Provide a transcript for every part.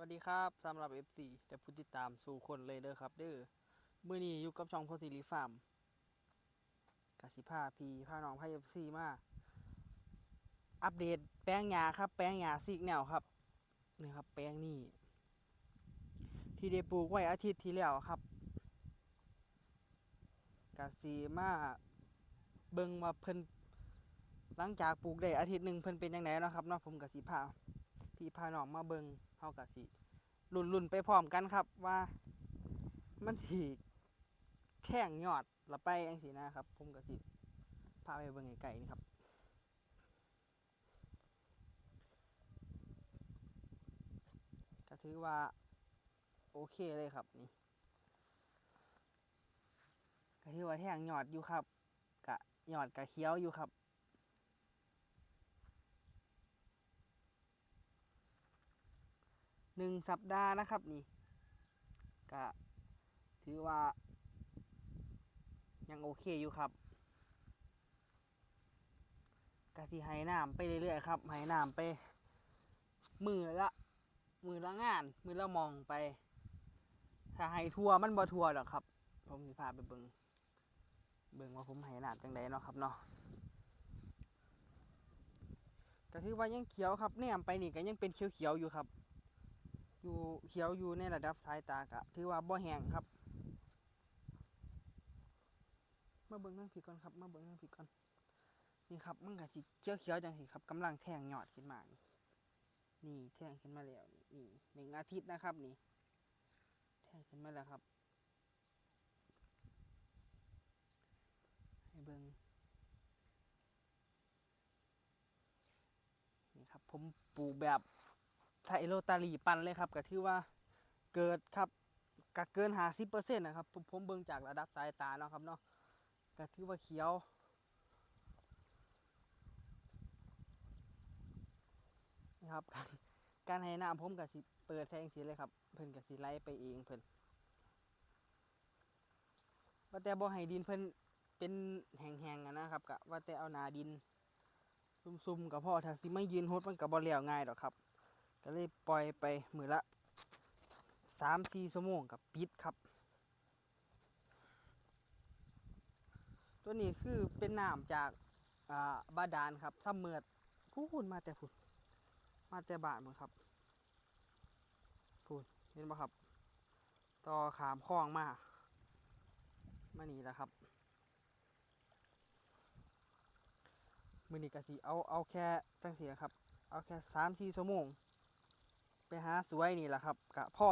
วัสดีครับสำหรับ FC และผู้ติดตามสู่คนเลยเด้อครับ เด้อมื้อนี้อยู่กับช่องพอสิริฟาร์มกสิพาพีพาน้องพา FC มา อัปเดตแปลงหญ้าครับ แปลงหญ้าซีกแนวครับนี่ครับ แปลงนี้ที่ได้ปลูกไว้อาทิตย์ที่แล้วครับกสิมาเบิ่งว่าเพิ่นหลังจากปลูกได้อาทิตย์หนึ่งเพิ่นเป็นยังไงนะครับเนาะผมกสิพา พี่พาน้องมาเบิงเฮากะสิลุ่นลุ่นๆไปพร้อมกันครับว่า มันสิแท่งยอดละไปจังซี่นะครับ ผมกะสิพาไปเบิ่งไกลๆนี่ครับก็ถือว่า โอเคเลยครับนี่ก็ถือว่าแท่งยอดอยู่ครับกะยอดกะเขียวอยู่ครับ หนึ่งสัปดาห์นะครับนี่ก็ถือว่ายังโอเคอยู่ครับกะสิให้น้ำไปเรื่อยๆครับให้น้ำไป มือละ มือละงาน มือละมองไป ถ้าให้ทัวมันบ่ทัวหรอกครับ ผมสิพาไปเบิงเบิงว่าผมให้น้ำจังไดเนาะครับเนาะก็ถือว่ายังเขียวครับแนมไปนี่ก็ยังเป็นเขียวๆอยู่ครับ อยู่เขียวอยู่ในระดับสายตากะถือว่าบ่แห้งครับ มาเบิ่งเรื่งผิดก่อนครับ มาเบิ่งเรื่งผิดก่อนนี่ครับมันก็สิเขียวเขียวจังสิครับกำลังแทงยอดขึ้นมา นี่นี่แทงขึ้นมาแล้วนี่นี่หนึ่งอาทิตย์นะครับ นี่ แทงขึ้นมาแล้วครับ ให้เบิ่งนี่ครับ ผมปลูกแบบ ใส่โรตารีปั่นเลยครับก็ถือว่าเกิดครับก็เกินหาสิเปอร์เซ็นต์นะครับผมเบิ่งจากระดับสายตาเนาะครับเนาะก็ถือว่าเขียวนะครับการการให้น้ำผมก็สิเปิดแสงสีเลยครับ เพิ่นก็สิไล่ไปเองเพิ่นว่าแต่บ่ให้ดินเพิ่นเป็นแห้งๆนะครับก็ว่าแต่เอานาดินซุ่มๆกับพ่อถ้าสิไม่ยืนฮดมันก็บ่แล้วง่ายดอกครับ ก็เลยปล่อยไปมือละสามสี่ชั่วโมงกับปิดครับ ตัวนี้คือเป็นน้ำจากาบาดาลครับซ้ำเมือดพูนมาแต่พูนมาแต่บานมึงครับพูนเห็นปะครับ ต่อขามคลองมามานี่แหละครับมือนี้กะสิเอาเอาแค่จังเสียครับ เอาแค่สามสี่ชั่วโมง ไปหาสวยนี่แหละครับกะพ่อ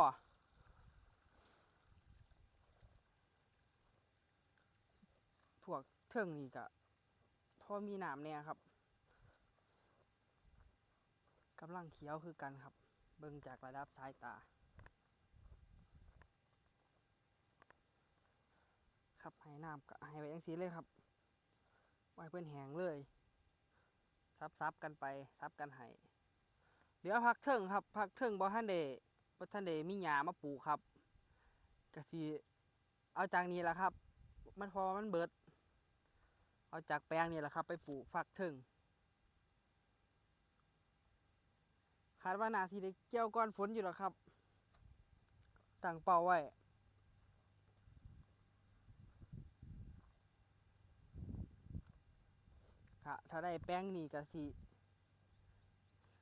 พวกเทิงนี่กะพ่อมีหนามเนี่ยครับกำลังเขียวคือกันครับ เบิ่งจากระดับสายตา ครับให้น้ำกะให้ไว้ยังสีเลยครับไว้เพื่อนแหงเลยซับซับกันไปซับกันให้ เดี๋ยวพักเทิงครับพักเทิงบ่ทันเดบ่ทันเดมีหญ้ามาปลูกครับก็สิเอาจากนี้แหละครับ มันพอมันเบิด เอาจากแปลงนี่แหละครับ ไปปลูกฟักเทิงคาดว่านาสิได้เกี่ยวก้อนฝนอยู่แล้วครับตั้งเป้าไว้ถ้าได้แป้งนี่ก็สิ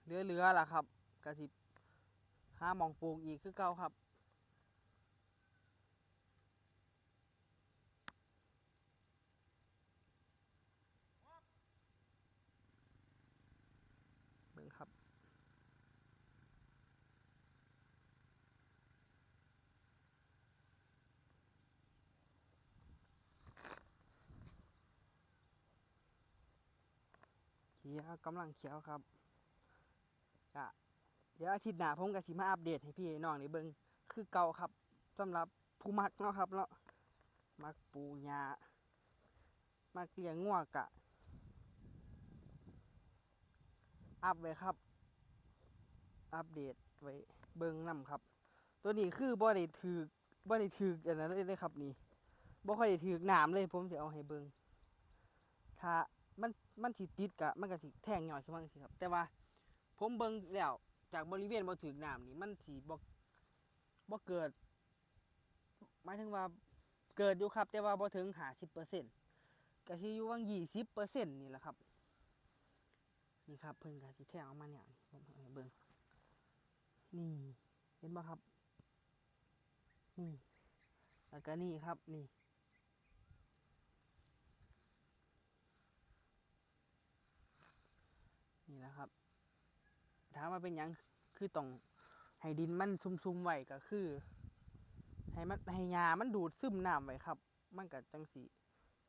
เหลือๆล่ะครับก็สิหามองปลูกอีกคือเก่าครับ เบิ่งครับเขียวกำลังเขียวครับ ก็เดี๋ยวอาทิตย์หน้าผมก็สิมาอัปเดตให้พี่น้องได้เบิ่งคือเก่าครับสำหรับผู้มักเนาะครับเนาะมักปูหญ้ามักเลี้ยงงัวกะ อัพไว้ครับ อัปเดตไว้เบิ่งนํครับ ตัวนี้คือบ่ได้ถือบ่ได้ถืออันนั้นเลยเลยครับนี่บ่ค่อยได้ถือน้ำเลยผมสิเอาให้เบิ่งถ้ามันมันสิติดกะมันก็สิแทงยอดขึ้นมาจังซี่ครับ แต่ว่า ผมเบิ่งแล้วจากบริเวณบ่ถึกน้ำนี่มันสิบ่บ่เกิดหมายถึงว่าเกิดอยู่ครับ แต่ว่าบ่ถึง50%ก็สิอยู่วัง20%นี่แหละครับ นี่ครับ เพิ่นก็สิแทงออกมาเนี่ยผมให้เบิ่งนี่ เห็นบ่ครับ นี่แล้วก็นี่ครับนี่นี่แหละครับ ถามว่าเป็นยังคือต้องให้ดินมันซุ่มๆไว้ก็คือ ให้มันให้หญ้ามันดูดซึมน้ำไว้ครับ มันก็จังสิ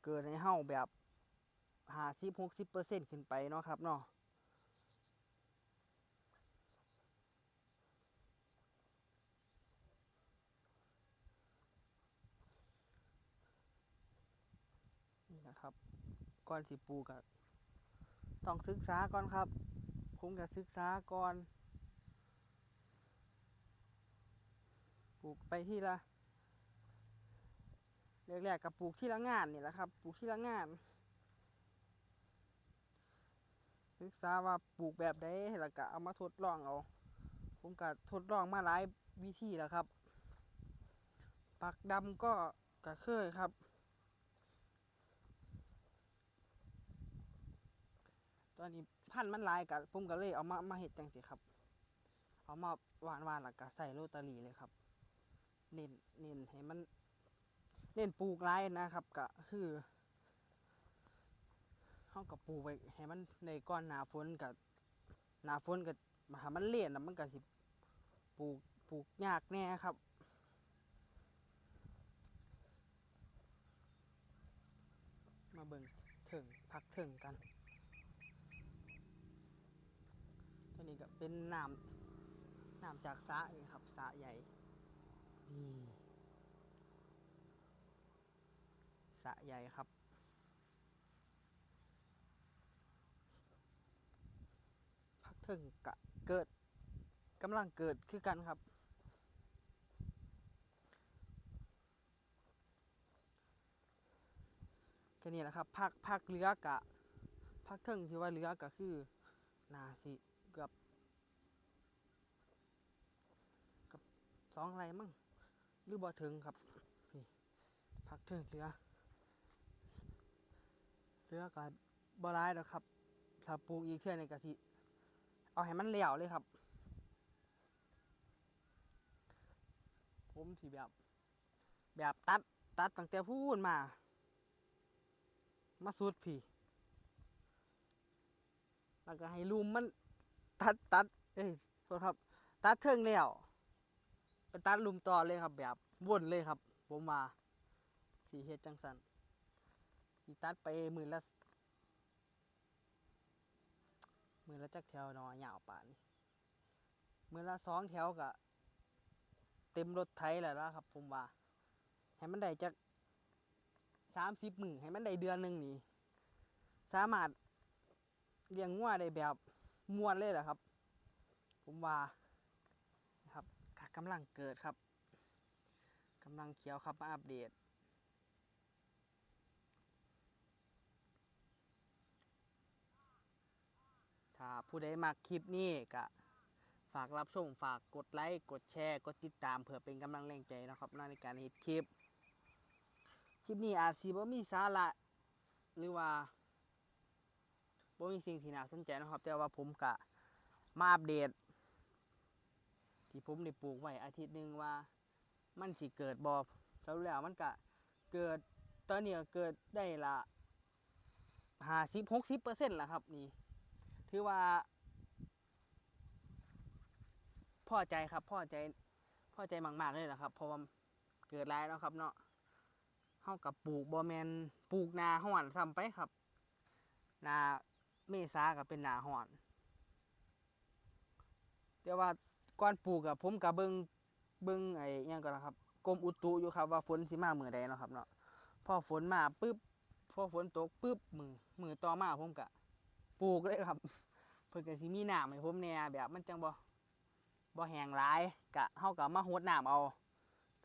เกิดให้เฮาแบบ50-60%ขึ้นไปเนาะครับเนาะนี่นะครับ ก่อนสิปลูกก็ต้องศึกษาก่อนครับ ผมก็ศึกษาก่อนปลูกไปที่ละแรกๆกับปลูกที่ละงานนี่แหละครับ ปลูกที่ละงาน ศึกษาว่าปลูกแบบใดแล้วก็เอามาทดลองเอาผมก็ทดลองมาหลายวิธีแล้วครับ ปักดำก็ก็เคยครับ ตอนนี้พันธุ์มันลายกับผมก็เลยเอามามาเห็ดจังสิครับ เอามาหวานหวานๆแล้วก็ใส่โรตารีเลยครับ เน้นเน้นให้มัน เน้นปลูกลายนะครับก็คือเฮากับปลูกไว้ให้มันในก้อนหนาฝนกับหนาฝนกับหามันเลี่ยนแล้วมันก็สิปลูกปลูกยากแน่ครับมาเบิ่งถึงพักถึงกัน ตัวนี้ก็เป็นน้ำน้ำจากสระนี่ครับสระใหญ่นี่สระใหญ่ครับพักถึงกะเกิดกำลังเกิดคือกันครับ แค่นี้แหละครับพักพักเรือกะพักเทิงที่ว่าเรือก็คือนาสิ กือบเกับสองไรมั้งหรือบ่ถึงครับ นี่พักเทิงเรือเรือก็บ่ร้ายดอกครับ ถ้าปลูกอีกเทื่อหนึงก็สิเอาให้มันเหลวเลยครับ ผมสิแบบ แบบตัดตัดตั้งแต่พูนมา มาสุดพี่แล้วก็ให้ลุมมัน ตัดตัดเอ้ยโทษครับ ตัดเทิงแล้วไปตัดลุมต่อเลยครับ แบบวนเลยครับ ผมมาสีเฮ็ดจังสันสีตัดไปหมื่นละหมื่นละจักแถวเนอยาวป่านหมื่นละสองแถวก็เต็มรถไถแล้วละครับ ผมว่าให้มันได้จักสามสิบหมือให้มันได้เดือนหนึ่งนี่สามารถเลี้ยงงัวได้แบบ มวนเลยแหละครับ ผมว่านะครับก็กำลังเกิดครับกำลังเขียวครับมาอัปเดตถ้าผู้ใดมักคลิปนี้ก็ฝากรับชมฝากกดไลค์กดแชร์กดติดตามเพื่อเป็นกำลังแรงใจนะครับในการเฮ็ดคลิป คลิปนี้อาจสิบ่มีสาระหรือว่า บ่มีสิ่งที่น่าสนใจนะครับ แต่ว่าผมกะมาอัปเดต ที่ผมได้ปลูกไว้อาทิตย์หนึ่งว่า มันสิเกิดบ่สรุปแล้วมันกะเกิดตอนนี้เกิดได้ละห้าสิบหกสิบเปอร์เซ็นต์ละครับนี่ ถือว่า พอใจครับ พอใจพอใจมากๆเลยนะครับเพราะว่าเกิดหลายแล้วครับ เนาะเฮากับปลูกบ่แมนปลูกนาห้อนซ้ำไปครับ นา เมษาก็เป็นหนาหอนแต่ว่าก่อนปลูกกับผมกับเบิงเบิงไอ้ยังก็ล่ะครับกรมอุตุอยู่ครับว่าฝนสิมาเมื้อใดเนาะครับเนาะพอฝนมาปึ๊บพอฝนตกปึ๊บมือมือต่อมาผมก็ปลูกเลยครับ เพิ่นก็สิมีหน้ำให้ผมแหน่แบบมันจังบ่บ่แห้งหลายกะเฮาก็มาหดหน้ำเอา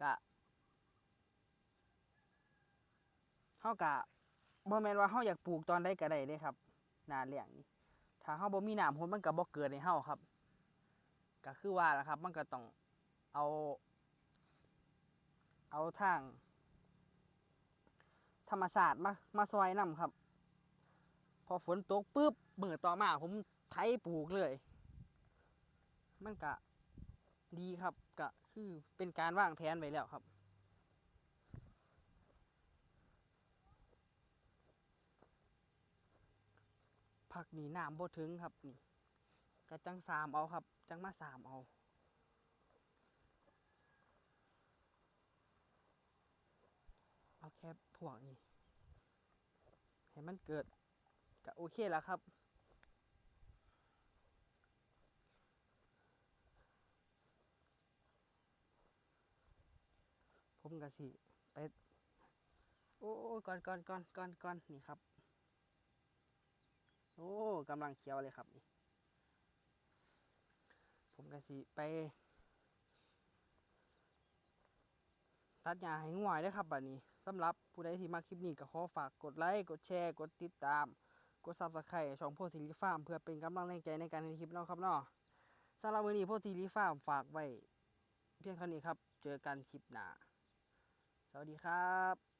กะเฮากะบ่แม่นว่าเฮาอยากปลูกตอนใดก็ได้เด้ครับ หนาเลี้ยงนี่ถ้าเฮาบ่มีน้ำพุ่นมันก็บ่เกิดให้เฮาครับ ก็คือว่าล่ะครับ มันก็ต้องเอา เอาทาง ธรรมศาสตร์มามาซอยนำครับ พอฝนตกปุ๊บมือต่อมาผมไถปลูกเลย มันก็ดีครับก็คือเป็นการวางแผนไว้แล้วครับ ผักนี่น้ำบ่ถึงครับนี่ก็จังสามเอาครับ จังมาสามเอาเอาแค่พวกนี้ให้มันเกิดก็โอเคแล้วครับ ผมก็สิไป โอ้ก่อนก่อนก่อนก่อนก่อนนี่ครับ โอ้กำลังเขียวเลยครับนี่ผมก็สิไป ตัดหญ้าให้ง่วยเด้ครับบัดนี้สำหรับผู้ใดที่มาคลิปนี้ก็ขอฝากกดไลค์กดแชร์กดติดตาม กด Subscribe ช่องโพธิลิฟาร์มเพื่อเป็นกำลังแรงใจในการทำคลิปเนาะครับเนาะสำหรับวันนี้โพธิลิฟาร์มฝากไว้ เพียงเท่านี้ครับ เจอกันคลิปหน้าสวัสดีครับ